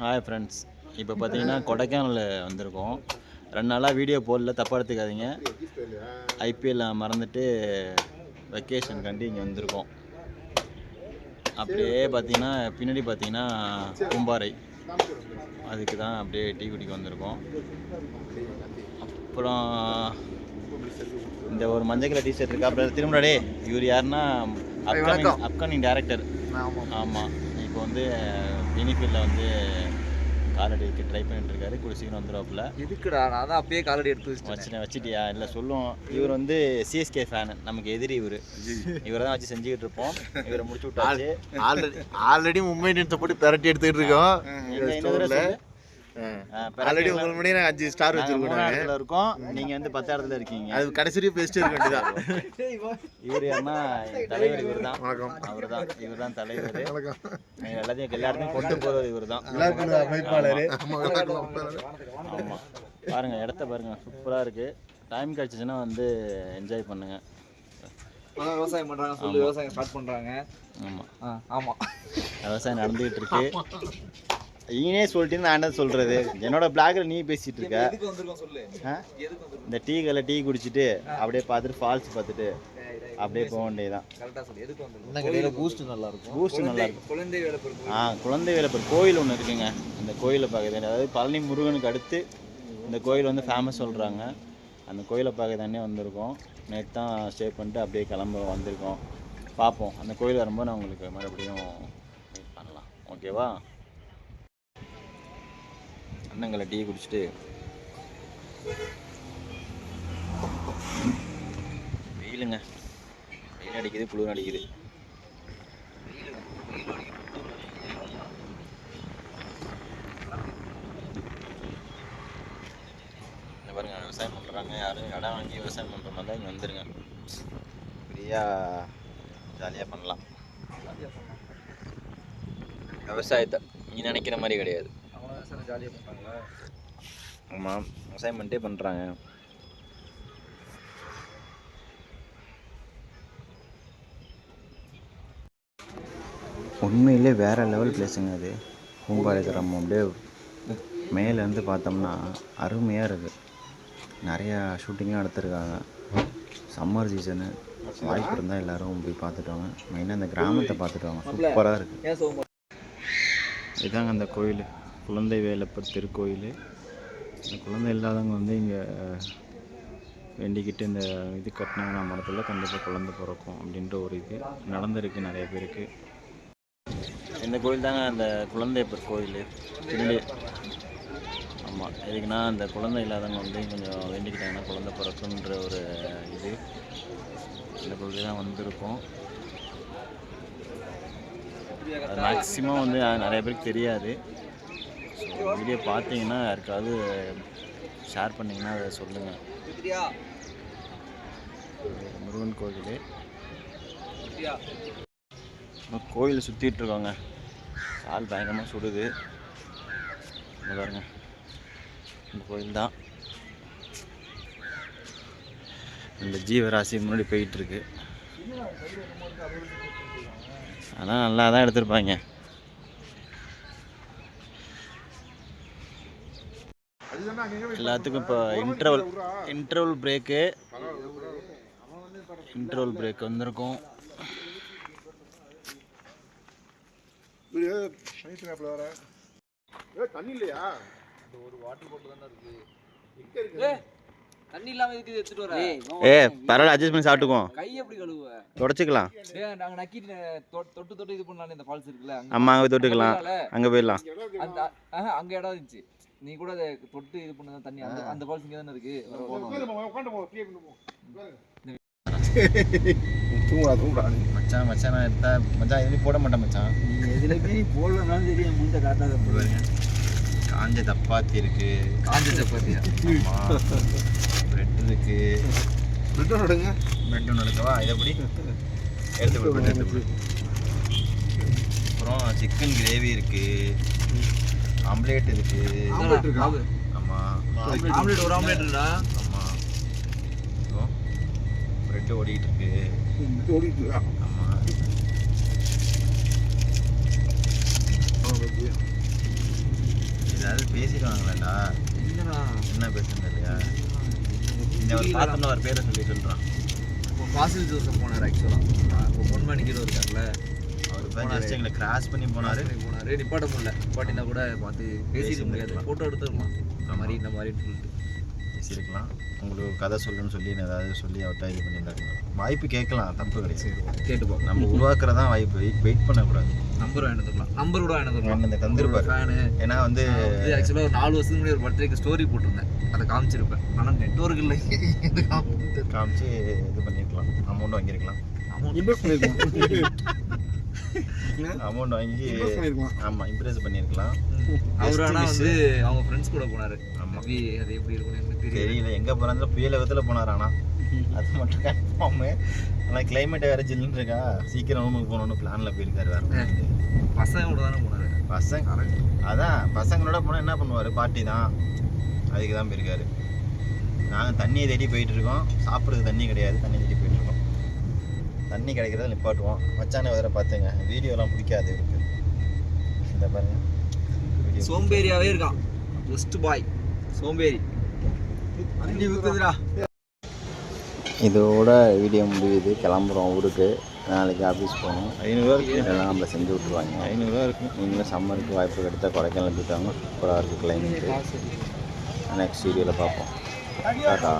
Hi friends இப்போ பார்த்தீங்கன்னா கொடைக்கானல் வந்திருக்கோம். ரெண்டு நாளாக வீடியோ போடல தப்பாக எடுத்துக்காதீங்க. ஐபிஎல் மறந்துட்டு வெக்கேஷன் கண்டி இங்கே வந்திருக்கோம். அப்படியே பார்த்தீங்கன்னா பின்னாடி பார்த்தீங்கன்னா கும்பாறை அதுக்கு தான் அப்படியே டீ குடிக்க வந்திருக்கோம். அப்புறம் இந்த ஒரு மஞ்சள் கலர் டிஷர்ட் இருக்கா. அப்புறம் திரும்படே இவர் யாருன்னா அப்கமிங் அப்கமிங் டேரக்டர் ஆமாம் இப்போ வந்து பெனிஃபிட்டில் வந்து காலடிக்கு ட்ரை பண்ணிட்டு இருக்காரு கூட சீக்கிரம் வந்துடுவாப்புல எதுக்குடா? நான் தான் அப்பயே காலடி எடுத்து வச்சிட்டேன். வச்சுட்டேன் வச்சிட்டியா? இல்லை சொல்லுவோம் இவர் வந்து சிஎஸ்கே ஃபேன் நமக்கு எதிரி இவர். இவரை தான் வச்சு செஞ்சுக்கிட்டு இருப்போம். இவரை முடிச்சு விட்டாச்சு. ஆல்ரெடி ஆல்ரெடி மும்பை இந்தியன்ஸை போட்டு பெரட்டி எடுத்துக்கிட்டு இருக்கோம். ஆல்ரெடி உங்க முன்னாடி அஞ்சு ஸ்டார் வச்சிருக்கோம் இருக்கோம். நீங்க வந்து பத்து இடத்துல இருக்கீங்க. அது கடைசி வரையும் பேசிட்டு இருக்க வேண்டியதான் இவர் யாருன்னா தலைவர் இவர் தான் வணக்கம். அவர் தான் இவர் தான் தலைவர் எல்லாத்தையும் எல்லா இடத்தையும் கொண்டு போறது இவர் தான் அமைப்பாளர். ஆமா. பாருங்க இடத்த பாருங்க. சூப்பரா இருக்கு. டைம் கிடைச்சிச்சுன்னா வந்து என்ஜாய் பண்ணுங்க. விவசாயம் பண்றாங்க சொல்லு விவசாயம் ஸ்டார்ட் பண்றாங்க. ஆமா. ஆ, ஆமா. விவசாயம் நடந்துகிட்டு இருக்கு. நீனே சொல்லிட்டீன்னு நான் என்ன சொல்றது? என்னோட பிளாக்ல நீ பேசிட்டு இருக்க. இந்த டீ கல்ல டீ குடிச்சிட்டு அப்படியே பார்த்துட்டு ஃபால்ஸ் பார்த்துட்டு அப்படியே போக வேண்டியதுதான். கரெக்டா சொல்லு. எதுக்கு வந்திருக்கோம்? இந்த கடையில் பூஸ்ட் நல்லா இருக்கும் பூஸ்ட் நல்லா இருக்கும் குழந்தை வேலை பொறுப்பு ஆ குழந்தை வேலப்பர் கோயில் ஒன்று இருக்குங்க. அந்த கோயிலை பார்க்குறது அதாவது பழனி முருகனுக்கு அடுத்து இந்த கோயில் வந்து ஃபேமஸ் சொல்கிறாங்க அந்த கோயிலை பார்க்க தானே வந்திருக்கோம். நேற்று தான் ஸ்டே பண்ணிட்டு அப்படியே கிளம்ப வந்திருக்கோம். பார்ப்போம். அந்த கோயில் வரும்போது நான் உங்களுக்கு மறுபடியும் பண்ணலாம். ஓகேவா அண்ணங்களை டீ குடிச்சிட்டு வெயிலுங்க. வெயில் அடிக்குது குளிர் அடிக்குது. பாருங்க விவசாயம் பண்ணுறாங்க யாரும் இடம் வாங்கி விவசாயம் பண்ணுற மாதிரி தான் இங்கே வந்துருங்க. ஃப்ரீயாக ஜாலியாக பண்ணலாம். விவசாயத்தை நீ நினைக்கிற மாதிரி கிடையாது. விவசாயம் ஜாலியா பண்றாங்களா ஆமாம் விவசாயம் பண்ணிட்டே பண்ணுறாங்க உண்மையிலே வேறு லெவல் பிளேஸுங்க அது. பூம்பாறை கிராமம் அப்படியே மேலேருந்து பார்த்தோம்னா அருமையாக இருக்குது நிறையா ஷூட்டிங்கும் எடுத்திருக்காங்க. சம்மர் சீசனு வாய்ப்பு இருந்தால் எல்லோரும் போய் பார்த்துட்டு வாங்க. மெயினாக அந்த கிராமத்தை பார்த்துட்டு வாங்க. சூப்பராக இருக்குது இதாங்க அந்த கோயில். குழந்தை வேலப்பர் திருக்கோயில். இந்த குழந்தை இல்லாதவங்க வந்து இங்கே வேண்டிக்கிட்டு இந்த இது கட்டினாங்கன்னா மரத்தில் கண்டிப்பாக குழந்தை பிறக்கும் அப்படின்ற ஒரு இது நடந்திருக்கு. நிறைய பேருக்கு. இந்த கோயில் தாங்க அந்த குழந்தைப்பர் கோயில். பின்னாடி. ஆமாம் எதுக்குன்னா அந்த குழந்தை இல்லாதவங்க வந்து கொஞ்சம் வேண்டிக்கிட்டாங்கன்னா குழந்தை பிறக்குன்ற ஒரு இது இந்த கோயில் தான் வந்திருக்கும். மேக்ஸிமம் வந்து நிறைய பேருக்கு தெரியாது. வீடியோ பார்த்தீங்கன்னா யாருக்காவது ஷேர் பண்ணிங்கன்னா அதை சொல்லுங்கள் முருகன் கோயில் சுற்றிட்டு இருக்கோங்க. கால் பயங்கரமாக சுடுது. பாருங்க. இந்த கோயில் தான். இந்த ஜீவராசி முன்னாடி போயிட்டு இருக்கு. ஆனால் நல்லா தான் எடுத்திருப்பாங்க. எல்லாத்துக்கும் இப்போ interval interval break interval break வந்திருக்கும். தண்ணி இல்லையா? ஒரு வாட்டர் பாட்டில் தானே இருக்கு. தண்ணி இல்லாம இதுக்கு எடுத்துட்டு வர? ஏ பரவாயில்ல அட்ஜஸ்ட் பண்ணி கை எப்படி கழுவுவ? தொடச்சிக்கலாம். நாங்க நக்கிட்டு தொ- தொட்டு தொட்டு இது பண்ணலாம் இந்த ஃபால்ஸ் இருக்குல்ல அங்க அம்மா அங்கே தொட்டுக்கலாம்? அங்கே போயிடலாம். அந்த அங்க இடம் இருந்துச்சு. நீ கூட அதை தொட்டு இது பண்ண தண்ணி. அந்த அந்த ஃபால்ஸ் இங்க தானே இருக்கு. தூங்குடா தூங்குடா. மச்சான் மச்சான் நான் எடுத்தா மச்சான் எதுவும் போட மாட்டேன் மச்சான். நீ எதுலயுமே போடலனாலும் தெரியும் முந்த காட்டாத காஞ்ச தப்பாத்தி இருக்கு. காஞ்ச சப்பாத்தியா? பிரெட் இருக்கு. ரிட்டர்ன் விடுங்க பிரெட் ஒன்று எடுக்கவா? இதை எப்படி எடுத்து அப்புறம் சிக்கன் கிரேவி இருக்கு. ஆம்லேட் இருக்கு. ஆம்லெட் இருக்கா? ஆமாம் ஆம்லெட் ஒரு ஆம்லெட் இருக்கா ஆமாம் பிரெட் ஓடிட்டு இருக்கு. ஓடிட்டு இருக்கா? ஆமாம் ஆ, ஓகே. ஏதாவது பேசிடுவாங்களேடா என்னடா? என்ன பேசுறது இல்லையா இந்த ஒரு பார்த்தோம்னா ஒரு பேரை சொல்லி சொல்கிறான் இப்போ ஃபாசில் ஜோசப் போனார் ஆக்சுவலாக இப்போ பொன்மணி ஹீரோ இருக்கார்ல. ஜஸ்ட் எங்களை கிராஸ் பண்ணி போனார். போனாரு. நிப்பாட்ட முடியல. நிப்பாட்டினா கூட பார்த்து பேசிக்க பேசி முடியாது. ஃபோட்டோ எடுத்துக்கலாம் இந்த மாதிரி இந்த சொல்லிட்டு. பேசியிருக்கலாம். உங்களுக்கு கதை சொல்லுன்னு சொல்லி ஏதாவது சொல்லி அவர்கிட்ட இது பண்ணியிருந்தாங்க வாய்ப்பு கேட்கலாம். தப்பு கிடையாது. கேட்டுப்போம். நம்ம உருவாக்குறதா வாய்ப்பு. வெயிட் வெயிட் பண்ணக்கூடாது. நம்பர் வாங்கிட்டுக்கலாம் நம்பர் கூட வாங்கிட்டுக்கலாம் வாங்கிட்டு தந்திருப்பாரு. ஃபேனு ஏன்னா வந்து வந்து ஆக்சுவலாக ஒரு நாலு வருஷத்துக்கு முன்னாடி ஒரு பர்த்டேக்கு ஸ்டோரி போட்டிருந்தேன். அதை காமிச்சிருப்பேன். ஆனால் நெட்ஒர்க் இல்லை. காமிச்சு இது பண்ணியிருக்கலாம். அமௌண்ட் வாங்கியிருக்கலாம். அமௌண்ட் வாங்கி ஆமாம் இம்ப்ரெஸ் பண்ணியிருக்கலாம் அவர் ஆனால் வந்து அவங்க ஃப்ரெண்ட்ஸ் கூட போனார். ஆமாம் மேபி அது எப்படி இருக்கும் தெரியல. எங்கே போகிறாங்க புயல விதத்தில் போனார் ஆனால் அது மட்டும் கன்ஃபார்மு ஆனால் கிளைமேட் வேறு ஜில்லுன்னு இருக்கா. சீக்கிரம் ரூமுக்கு போகணுன்னு பிளானில் போயிருக்காரு வேறு பசங்க கூட தானே போனார்? பசங்க அதான் பசங்களோட போனால் என்ன பண்ணுவார்? பார்ட்டி தான். அதுக்கு தான் போயிருக்காரு. நாங்கள் தண்ணியை தேடி போயிட்டு இருக்கோம். சாப்பிட்றதுக்கு தண்ணி கிடையாது. தண்ணி தேடி தண்ணி கிடைக்கிறத நிப்பாட்டுவோம். மச்சான வேற பார்த்துங்க. வீடியோலாம் பிடிக்காது இருக்கு இந்த பாருங்க. வீடியோ சோம்பேறியாவே இருக்கான். பெஸ்ட் பாய் சோம்பேறி. வண்டி ஊத்துதுடா. இதோட வீடியோ முடியுது. கிளம்புறோம் ஊருக்கு. நாளைக்கு ஆஃபீஸ் போகணும். ஐநூறுரூவா இருக்கு. இதெல்லாம் நம்மளை செஞ்சு விட்ருவாங்க ஐநூறுரூவா இருக்குது நீங்களும் சம்மருக்கு வாய்ப்பு கிடைத்தா கொடைக்கானல் போயிட்டாங்க சூப்பராக இருக்குது கிளைமேட்டு நெக்ஸ்ட் வீடியோவில் பார்ப்போம். டாட்டா